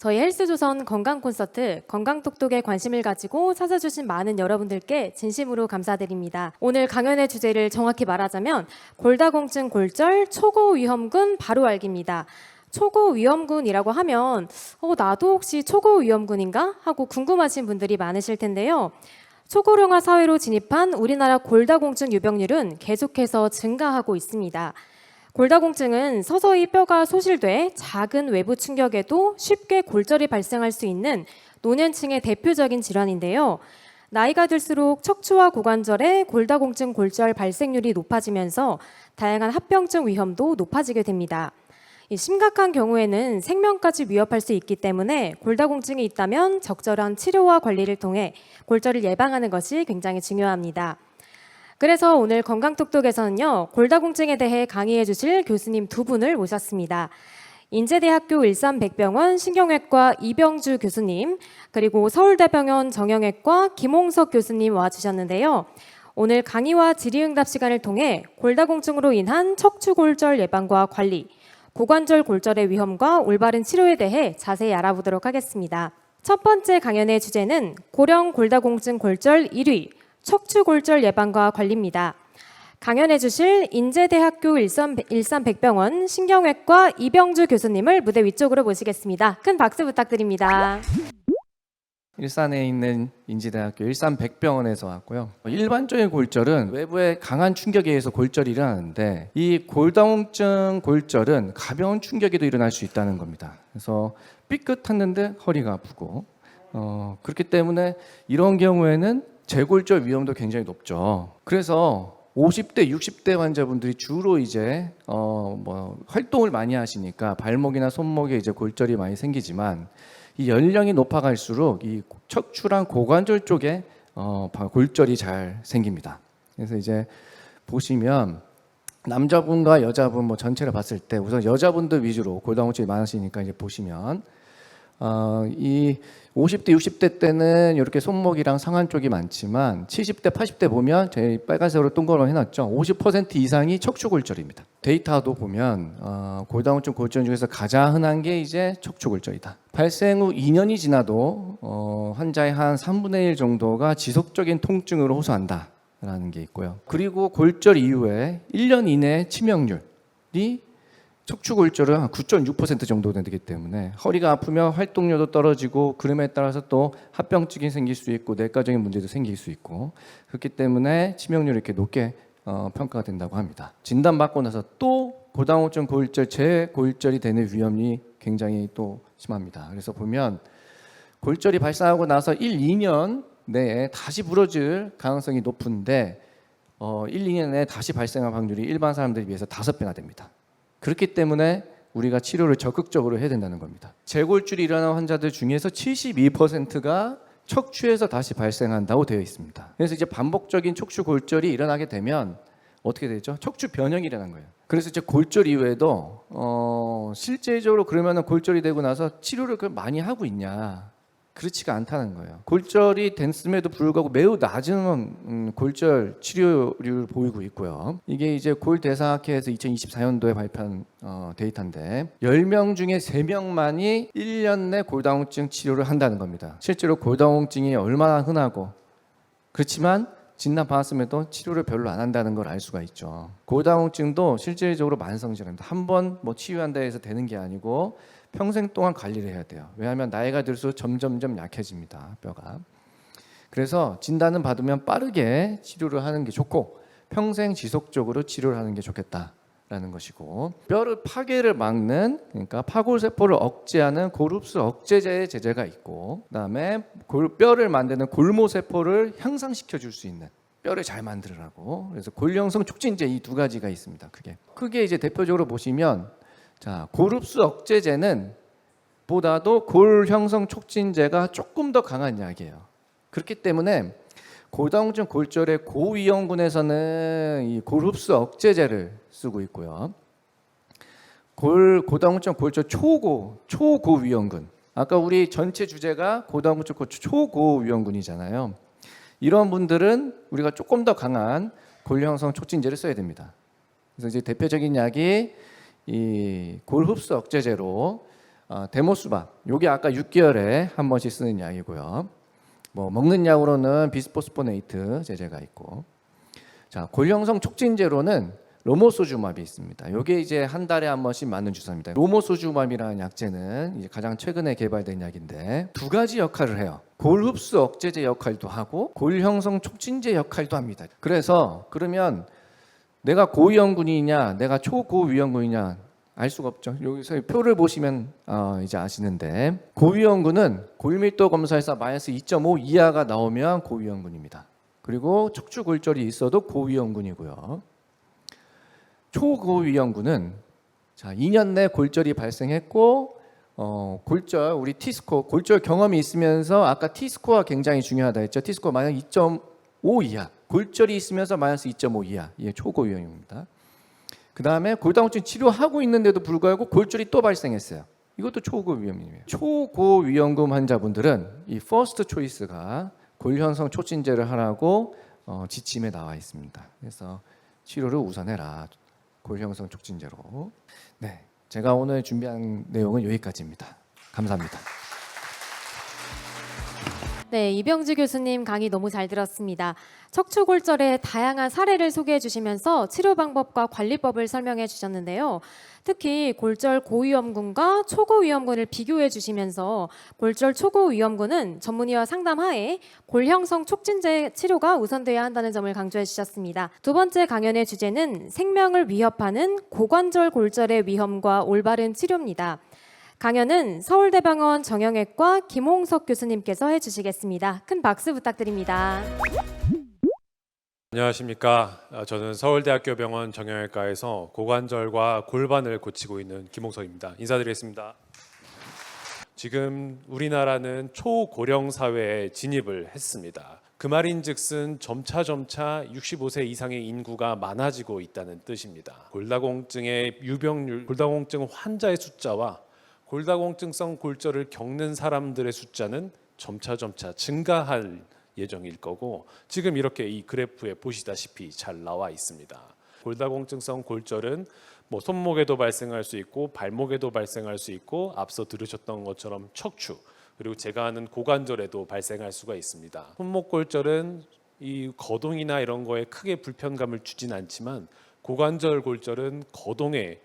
저희 헬스조선 건강 콘서트 건강톡톡에 관심을 가지고 찾아주신 많은 여러분들께 진심으로 감사드립니다. 오늘 강연의 주제를 정확히 말하자면 골다공증 골절 초고 위험군 바로 알기입니다. 초고 위험군이라고 하면 어, 나도 혹시 초고 위험군인가 하고 궁금하신 분들이 많으실 텐데요. 초고령화 사회로 진입한 우리나라 골다공증 유병률은 계속해서 증가하고 있습니다. 골다공증은 서서히 뼈가 소실돼 작은 외부 충격에도 쉽게 골절이 발생할 수 있는 노년층의 대표적인 질환인데요. 나이가 들수록 척추와 고관절의 골다공증 골절 발생률이 높아지면서 다양한 합병증 위험도 높아지게 됩니다. 이 심각한 경우에는 생명까지 위협할 수 있기 때문에 골다공증이 있다면 적절한 치료와 관리를 통해 골절을 예방하는 것이 굉장히 중요합니다. 그래서 오늘 건강톡톡에서는요 골다공증에 대해 강의해 주실 교수님 두 분을 모셨습니다. 인제대학교 일산백병원 신경외과 이병주 교수님 그리고 서울대병원 정형외과 김홍석 교수님 와주셨는데요. 오늘 강의와 질의응답 시간을 통해 골다공증으로 인한 척추골절 예방과 관리, 고관절 골절의 위험과 올바른 치료에 대해 자세히 알아보도록 하겠습니다. 첫 번째 강연의 주제는 고령 골다공증 골절 1위 척추 골절 예방과 관리입니다. 강연해 주실 인제대학교 일산, 일산 백병원 신경외과 이병주 교수님을 무대 위쪽으로 모시겠습니다. 큰 박수 부탁드립니다. 일산에 있는 인지대학교 일산 백병원에서 왔고요. 일반적인 골절은 외부의 강한 충격에 의해서 골절이 일어나는데 이 골다공증 골절은 가벼운 충격에도 일어날 수 있다는 겁니다. 그래서 삐끗했는데 허리가 아프고 어, 그렇기 때문에 이런 경우에는 재골절 위험도 굉장히 높죠. 그래서 50대, 60대 환자분들이 주로 이제 어, 뭐 활동을 많이 하시니까 발목이나 손목에 이제 골절이 많이 생기지만 이 연령이 높아갈수록 이 척추랑 고관절 쪽에 어, 바- 골절이 잘 생깁니다. 그래서 이제 보시면 남자분과 여자분 뭐 전체를 봤을 때 우선 여자분들 위주로 골다공증이 많으시니까 이제 보시면 어, 이 50대, 60대 때는 이렇게 손목이랑 상한 쪽이 많지만 70대, 80대 보면 제 빨간색으로 동그라미 해놨죠. 50% 이상이 척추골절입니다. 데이터도 보면 어, 골다공증 골절 중에서 가장 흔한 게 이제 척추골절이다. 발생 후 2년이 지나도 어, 환자의 한 3분의 1 정도가 지속적인 통증으로 호소한다. 라는 게 있고요. 그리고 골절 이후에 1년 이내 치명률이 척추골절은 한9.6% 정도 되기 때문에 허리가 아프면 활동량도 떨어지고 그럼에 따라서 또 합병증이 생길 수 있고 내과적인 문제도 생길 수 있고 그렇기 때문에 치명률이 이렇게 높게 어, 평가가 된다고 합니다. 진단받고 나서 또 고당후증 골절 재골절이 되는 위험이 굉장히 또 심합니다. 그래서 보면 골절이 발생하고 나서 1, 2년 내에 다시 부러질 가능성이 높은데 어, 1, 2년 내에 다시 발생할 확률이 일반 사람들에 비해서 다섯 배나 됩니다. 그렇기 때문에 우리가 치료를 적극적으로 해야 된다는 겁니다. 재골절이 일어난 환자들 중에서 72%가 척추에서 다시 발생한다고 되어 있습니다. 그래서 이제 반복적인 척추 골절이 일어나게 되면 어떻게 되죠? 척추 변형이 일어난 거예요. 그래서 이제 골절 이후에도 어, 실제적으로 그러면은 골절이 되고 나서 치료를 그 많이 하고 있냐? 그렇지가 않다는 거예요. 골절이 됐음에도 불구하고 매우 낮은 음, 골절 치료율을 보이고 있고요. 이게 이제 골대사학회에서 2024년도에 발표한 어, 데이터인데 10명 중에 3명만이 1년 내 골다공증 치료를 한다는 겁니다. 실제로 골다공증이 얼마나 흔하고 그렇지만 진단 받았음에도 치료를 별로 안 한다는 걸 알 수가 있죠. 고다공증도 실질적으로 만성 질환입니다. 한 번 뭐 치유한다 해서 되는 게 아니고 평생 동안 관리를 해야 돼요. 왜냐하면 나이가 들수록 점점점 약해집니다. 뼈가. 그래서 진단은 받으면 빠르게 치료를 하는 게 좋고 평생 지속적으로 치료를 하는 게 좋겠다 라는 것이고 뼈를 파괴를 막는 그러니까 파골 세포를 억제하는 고릅수 억제제의 제제가 있고 그다음에 골, 뼈를 만드는 골모 세포를 향상시켜 줄 수 있는 뼈를 잘 만들으라고 그래서 골형성 촉진제 이 두 가지가 있습니다. 크게 크게 이제 대표적으로 보시면 자 고릅수 억제제는 보다도 골 형성 촉진제가 조금 더 강한 약이에요. 그렇기 때문에 고다공증 골절의 고위험군에서는 이 골흡수 억제제를 쓰고 있고요. 골 고다공증 골절 초고 초고위험군. 아까 우리 전체 주제가 고다공증 골절 초고위험군이잖아요. 이런 분들은 우리가 조금 더 강한 골 형성 촉진제를 써야 됩니다. 그래서 이제 대표적인 약이 이 골흡수 억제제로 어, 데모수박. 요게 아까 6개월에 한 번씩 쓰는 약이고요. 뭐 먹는 약으로는 비스포스포네이트 제제가 있고. 자, 골형성 촉진제로는 로모소주맙이 있습니다. 요게 이제 한 달에 한 번씩 맞는 주사입니다. 로모소주맙이라는 약제는 이제 가장 최근에 개발된 약인데 두 가지 역할을 해요. 골 흡수 억제제 역할도 하고 골 형성 촉진제 역할도 합니다. 그래서 그러면 내가 고위험군이냐, 내가 초고위험군이냐 알 수가 없죠. 여기서 표를 보시면 어, 이제 아시는데 고위험군은 골밀도 검사에서 마이너스 2.5 이하가 나오면 고위험군입니다. 그리고 척추 골절이 있어도 고위험군이고요. 초고위험군은 자 2년 내 골절이 발생했고 어, 골절 우리 T스코어 골절 경험이 있으면서 아까 T스코어가 굉장히 중요하다 했죠. T스코어 마이너스 2.5 이하 골절이 있으면서 마이너스 2.5 이하 이게 초고 위험입니다. 그 다음에 골다공증 치료하고 있는데도 불구하고 골절이 또 발생했어요. 이것도 초고 위험이에요. 초고 위험군 환자분들은 이 퍼스트 초이스가 골현성 촉진제를 하라고 어, 지침에 나와 있습니다. 그래서 치료를 우선해라. 골형성 촉진제로. 네, 제가 오늘 준비한 내용은 여기까지입니다. 감사합니다. 네, 이병주 교수님 강의 너무 잘 들었습니다. 척추골절의 다양한 사례를 소개해 주시면서 치료 방법과 관리법을 설명해 주셨는데요. 특히 골절 고위험군과 초고위험군을 비교해 주시면서 골절 초고위험군은 전문의와 상담하에 골형성 촉진제 치료가 우선돼야 한다는 점을 강조해 주셨습니다. 두 번째 강연의 주제는 생명을 위협하는 고관절 골절의 위험과 올바른 치료입니다. 강연은 서울대병원 정형외과 김홍석 교수님께서 해주시겠습니다. 큰 박수 부탁드립니다. 안녕하십니까. 아, 저는 서울대학교 병원 정형외과에서 고관절과 골반을 고치고 있는 김홍석입니다. 인사드리겠습니다. 지금 우리나라는 초고령 사회에 진입을 했습니다. 그 말인즉슨 점차 점차 65세 이상의 인구가 많아지고 있다는 뜻입니다. 골다공증의 유병률, 골다공증 환자의 숫자와 골다공증성 골절을 겪는 사람들의 숫자는 점차 점차 증가할 예정일 거고 지금 이렇게 이 그래프에 보시다시피 잘 나와 있습니다. 골다공증성 골절은 뭐 손목에도 발생할 수 있고 발목에도 발생할 수 있고 앞서 들으셨던 것처럼 척추 그리고 제가 아는 고관절에도 발생할 수가 있습니다. 손목 골절은 이 거동이나 이런 거에 크게 불편감을 주진 않지만 고관절 골절은 거동에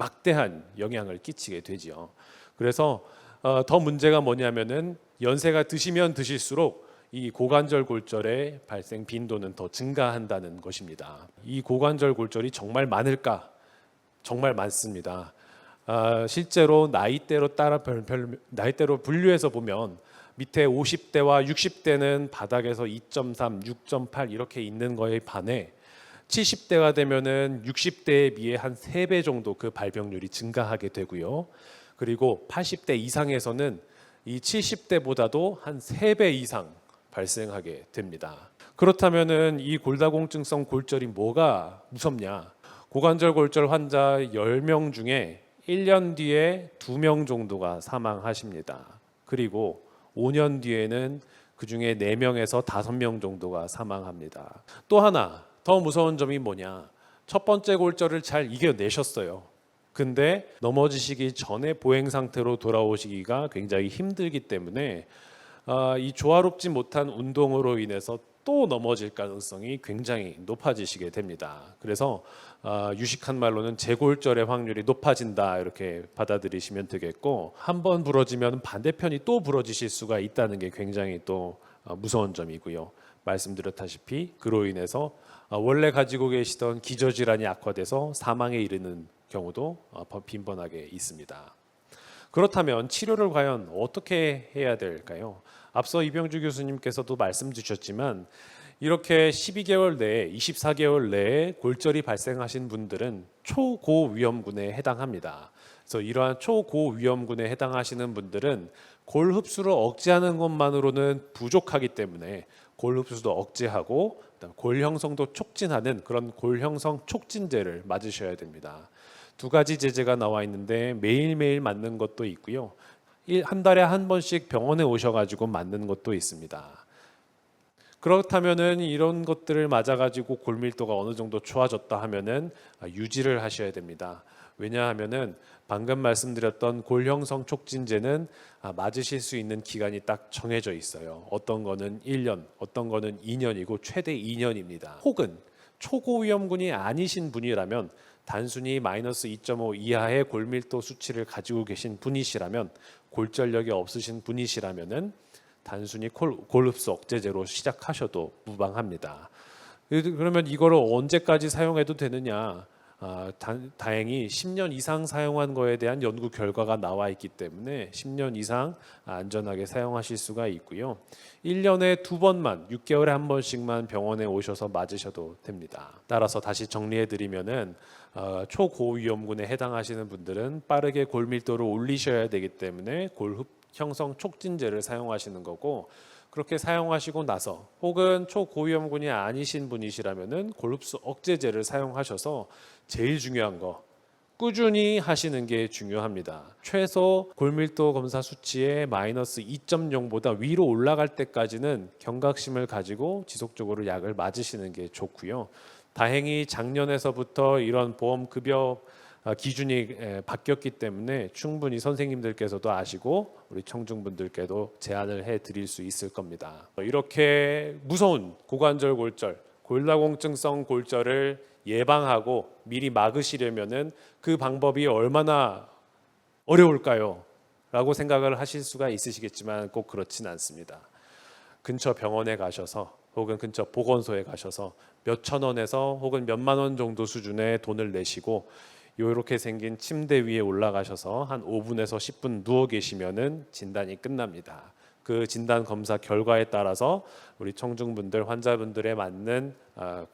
막대한 영향을 끼치게 되지요. 그래서 어, 더 문제가 뭐냐면은 연세가 드시면 드실수록 이 고관절 골절의 발생 빈도는 더 증가한다는 것입니다. 이 고관절 골절이 정말 많을까? 정말 많습니다. 아, 실제로 나이대로 따라 별, 별, 나이대로 분류해서 보면 밑에 50대와 60대는 바닥에서 2.3, 6.8 이렇게 있는 거에 반해 70대가 되면은 60대에 비해 한 3배 정도 그 발병률이 증가하게 되고요. 그리고 80대 이상에서는 이 70대보다도 한 3배 이상 발생하게 됩니다. 그렇다면은 이 골다공증성 골절이 뭐가 무섭냐? 고관절 골절 환자 10명 중에 1년 뒤에 2명 정도가 사망하십니다. 그리고 5년 뒤에는 그 중에 4명에서 5명 정도가 사망합니다. 또 하나 더 무서운 점이 뭐냐? 첫 번째 골절을 잘 이겨내셨어요. 근데 넘어지시기 전에 보행 상태로 돌아오시기가 굉장히 힘들기 때문에 아, 이 조화롭지 못한 운동으로 인해서 또 넘어질 가능성이 굉장히 높아지시게 됩니다. 그래서 아, 유식한 말로는 재골절의 확률이 높아진다 이렇게 받아들이시면 되겠고 한 번 부러지면 반대편이 또 부러지실 수가 있다는 게 굉장히 또 아, 무서운 점이고요. 말씀드렸다시피 그로 인해서 아, 원래 가지고 계시던 기저질환이 악화돼서 사망에 이르는 경우도 아, 빈번하게 있습니다. 그렇다면 치료를 과연 어떻게 해야 될까요? 앞서 이병주 교수님께서도 말씀 주셨지만 이렇게 12개월 내에 24개월 내에 골절이 발생하신 분들은 초고 위험군에 해당합니다. 그래서 이러한 초고 위험군에 해당하시는 분들은 골 흡수를 억제하는 것만으로는 부족하기 때문에 골 흡수도 억제하고 골 형성도 촉진하는 그런 골 형성 촉진제를 맞으셔야 됩니다. 두 가지 제제가 나와 있는데 매일매일 맞는 것도 있고요. 일- 한 달에 한 번씩 병원에 오셔가지고 맞는 것도 있습니다. 그렇다면은 이런 것들을 맞아 가지고 골밀도가 어느 정도 좋아졌다 하면은 아, 유지를 하셔야 됩니다. 왜냐하면은 방금 말씀드렸던 골 형성 촉진제는 아, 맞으실 수 있는 기간이 딱 정해져 있어요. 어떤 거는 1년, 어떤 거는 2년이고 최대 2년입니다. 혹은 초고 위험군이 아니신 분이라면 단순히 마이너스 2.5 이하의 골밀도 수치를 가지고 계신 분이시라면 골절력이 없으신 분이시라면은 단순히 콜, 골흡수 억제제로 시작하셔도 무방합니다. 그러면 이거를 언제까지 사용해도 되느냐? 아, 다, 다행히 10년 이상 사용한 거에 대한 연구 결과가 나와 있기 때문에 10년 이상 안전하게 사용하실 수가 있고요. 1년에 두 번만 6개월에 한 번씩만 병원에 오셔서 맞으셔도 됩니다. 따라서 다시 정리해 드리면은 어, 초고위험군에 해당하시는 분들은 빠르게 골밀도를 올리셔야 되기 때문에 골흡 형성 촉진제를 사용하시는 거고 그렇게 사용하시고 나서 혹은 초고위험군이 아니신 분이시라면은 골흡수 억제제를 사용하셔서 제일 중요한 거 꾸준히 하시는 게 중요합니다. 최소 골밀도 검사 수치의 마이너스 2.0보다 위로 올라갈 때까지는 경각심을 가지고 지속적으로 약을 맞으시는 게 좋고요. 다행히 작년에서부터 이런 보험 급여 아, 기준이 에, 바뀌었기 때문에 충분히 선생님들께서도 아시고 우리 청중분들께도 제안을 해 드릴 수 있을 겁니다. 이렇게 무서운 고관절 골절, 골다공증성 골절을 예방하고 미리 막으시려면은 그 방법이 얼마나 어려울까요? 라고 생각을 하실 수가 있으시겠지만 꼭 그렇진 않습니다. 근처 병원에 가셔서 혹은 근처 보건소에 가셔서 몇 천 원에서 혹은 몇만 원 정도 수준의 돈을 내시고 이렇게 생긴 침대 위에 올라가셔서 한 5분에서 10분 누워 계시면은 진단이 끝납니다. 그 진단 검사 결과에 따라서 우리 청중분들 환자분들에 맞는 아,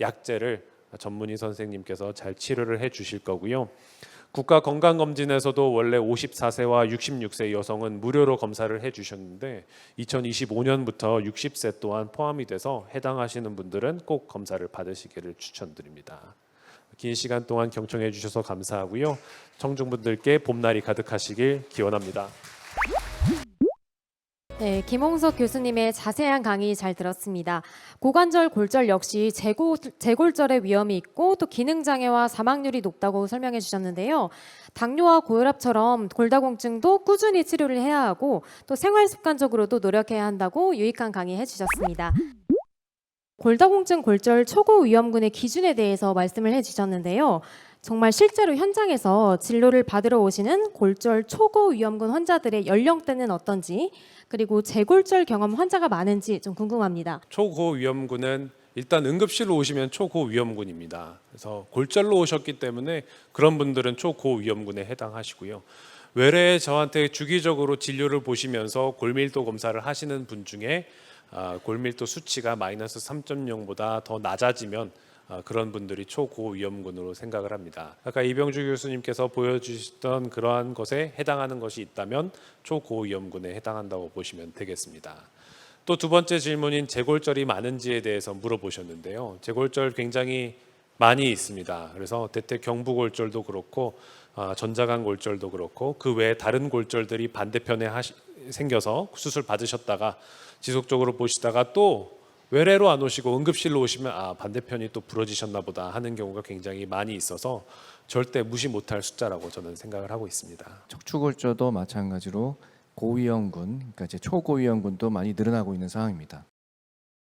약제를 전문의 선생님께서 잘 치료를 해 주실 거고요. 국가 건강검진에서도 원래 54세와 66세 여성은 무료로 검사를 해 주셨는데 2025년부터 60세 또한 포함이 돼서 해당하시는 분들은 꼭 검사를 받으시기를 추천드립니다. 긴 시간 동안 경청해 주셔서 감사하고요. 청중분들께 봄날이 가득하시길 기원합니다. 네, 김홍석 교수님의 자세한 강의 잘 들었습니다. 고관절 골절 역시 재고, 재골절의 위험이 있고 또 기능 장애와 사망률이 높다고 설명해 주셨는데요. 당뇨와 고혈압처럼 골다공증도 꾸준히 치료를 해야 하고 또 생활 습관적으로도 노력해야 한다고 유익한 강의 해 주셨습니다. 골다공증 골절 초고 위험군의 기준에 대해서 말씀을 해 주셨는데요. 정말 실제로 현장에서 진료를 받으러 오시는 골절 초고 위험군 환자들의 연령대는 어떤지 그리고 재골절 경험 환자가 많은지 좀 궁금합니다. 초고 위험군은 일단 응급실로 오시면 초고 위험군입니다. 그래서 골절로 오셨기 때문에 그런 분들은 초고 위험군에 해당하시고요. 외래 저한테 주기적으로 진료를 보시면서 골밀도 검사를 하시는 분 중에 아, 골밀도 수치가 마이너스 3.0보다 더 낮아지면 아, 그런 분들이 초고 위험군으로 생각을 합니다. 아까 이병주 교수님께서 보여주셨던 그러한 것에 해당하는 것이 있다면 초고 위험군에 해당한다고 보시면 되겠습니다. 또 두 번째 질문인 재골절이 많은지에 대해서 물어보셨는데요. 재골절 굉장히 많이 있습니다. 그래서 대퇴 경부골절도 그렇고 아, 전자간 골절도 그렇고 그 외에 다른 골절들이 반대편에 하시- 생겨서 수술 받으셨다가 지속적으로 보시다가 또 외래로 안 오시고 응급실로 오시면 아 반대편이 또 부러지셨나 보다 하는 경우가 굉장히 많이 있어서 절대 무시 못할 숫자라고 저는 생각을 하고 있습니다. 척추골절도 마찬가지로 고위험군, 그러니까 이제 초고위험군도 많이 늘어나고 있는 상황입니다.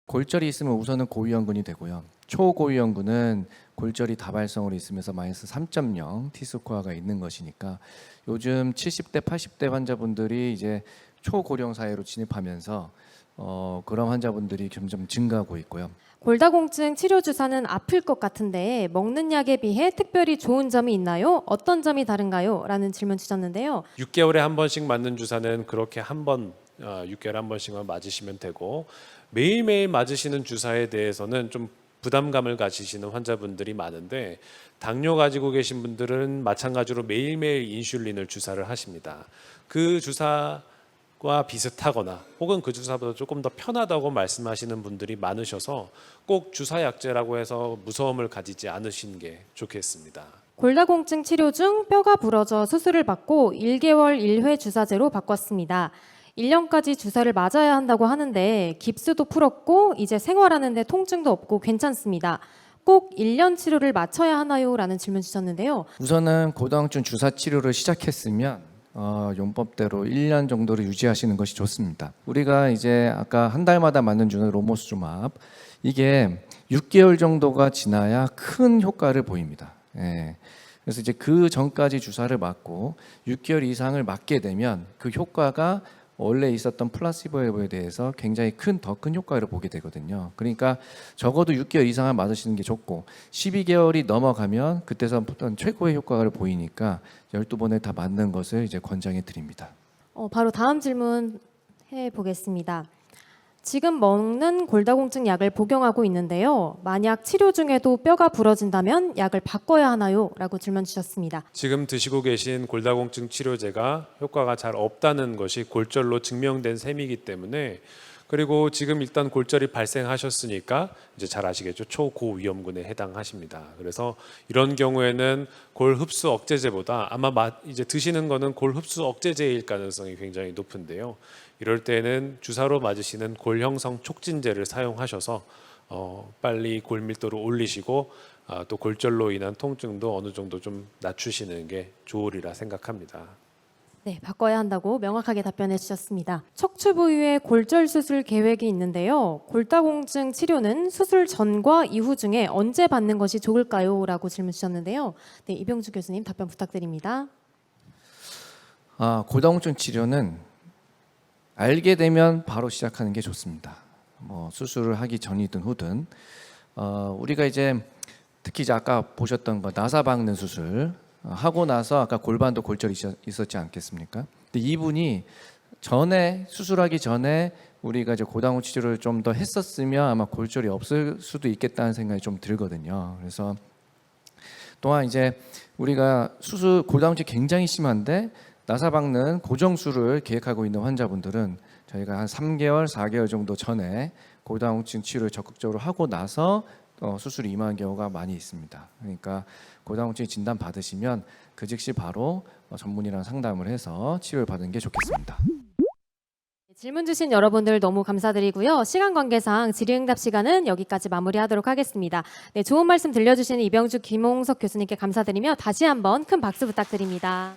골절이 있으면 우선은 고위험군이 되고요. 초고위험군은 골절이 다발성으로 있으면서 마이너스 3.0 T스코어가 있는 것이니까 요즘 70대, 80대 환자분들이 이제 초고령 사회로 진입하면서 어, 그런 환자분들이 점점 증가하고 있고요. 골다공증 치료 주사는 아플 것 같은데 먹는 약에 비해 특별히 좋은 점이 있나요? 어떤 점이 다른가요? 라는 질문 주셨는데요. 6개월에 한 번씩 맞는 주사는 그렇게 한 번, 어, 6개월에 한 번씩만 맞으시면 되고 매일매일 맞으시는 주사에 대해서는 좀 부담감을 가지시는 환자분들이 많은데 당뇨 가지고 계신 분들은 마찬가지로 매일매일 인슐린을 주사를 하십니다. 그 주사와 비슷하거나 혹은 그 주사보다 조금 더 편하다고 말씀하시는 분들이 많으셔서 꼭 주사 약제라고 해서 무서움을 가지지 않으시는 게 좋겠습니다. 골다공증 치료 중 뼈가 부러져 수술을 받고 1개월 1회 주사제로 바꿨습니다. 1년까지 주사를 맞아야 한다고 하는데 깁스도 풀었고 이제 생활하는데 통증도 없고 괜찮습니다. 꼭 1년 치료를 마쳐야 하나요? 라는 질문 주셨는데요. 우선은 고다공증 주사 치료를 시작했으면 어, 용법대로 1년 정도를 유지하시는 것이 좋습니다. 우리가 이제 아까 한 달마다 맞는 주는 로모스주맙 이게 6개월 정도가 지나야 큰 효과를 보입니다. 예. 그래서 이제 그 전까지 주사를 맞고 6개월 이상을 맞게 되면 그 효과가 원래 있었던 플라시보 에 대해서 굉장히 큰 더 큰 효과를 보게 되거든요. 그러니까 적어도 6개월 이상을 맞으시는 게 좋고 12개월이 넘어가면 그때서부터 최고의 효과를 보이니까 12번을 다 맞는 것을 이제 권장해 드립니다. 어, 바로 다음 질문 해 보겠습니다. 지금 먹는 골다공증 약을 복용하고 있는데요. 만약 치료 중에도 뼈가 부러진다면 약을 바꿔야 하나요? 라고 질문 주셨습니다. 지금 드시고 계신 골다공증 치료제가 효과가 잘 없다는 것이 골절로 증명된 셈이기 때문에 그리고 지금 일단 골절이 발생하셨으니까 이제 잘 아시겠죠 초고 위험군에 해당하십니다. 그래서 이런 경우에는 골 흡수 억제제보다 아마 마- 이제 드시는 거는 골 흡수 억제제일 가능성이 굉장히 높은데요. 이럴 때는 주사로 맞으시는 골 형성 촉진제를 사용하셔서 어, 빨리 골 밀도를 올리시고 아, 또 골절로 인한 통증도 어느 정도 좀 낮추시는 게 좋으리라 생각합니다. 네, 바꿔야 한다고 명확하게 답변해 주셨습니다. 척추 부위에 골절 수술 계획이 있는데요. 골다공증 치료는 수술 전과 이후 중에 언제 받는 것이 좋을까요? 라고 질문 주셨는데요. 네, 이병주 교수님 답변 부탁드립니다. 아, 고다공증 치료는 알게 되면 바로 시작하는 게 좋습니다. 뭐 수술을 하기 전이든 후든 어, 우리가 이제 특히 이제 아까 보셨던 거 나사 박는 수술 어, 하고 나서 아까 골반도 골절이 있었- 있었지 않겠습니까? 근데 이분이 전에 수술하기 전에 우리가 이제 고다공 치료를 좀 더 했었으면 아마 골절이 없을 수도 있겠다는 생각이 좀 들거든요. 그래서 또한 이제 우리가 수술 고다공증 굉장히 심한데 나사 박는 고정술을 계획하고 있는 환자분들은 저희가 한 3개월, 4개월 정도 전에 고다공증 치료를 적극적으로 하고 나서 어, 수술이 임하는 경우가 많이 있습니다. 그러니까 고다공증 진단 받으시면 그 즉시 바로 어, 전문의랑 상담을 해서 치료를 받는 게 좋겠습니다. 질문 주신 여러분들 너무 감사드리고요. 시간 관계상 질의응답 시간은 여기까지 마무리하도록 하겠습니다. 네, 좋은 말씀 들려주시는 이병주 김홍석 교수님께 감사드리며 다시 한번 큰 박수 부탁드립니다.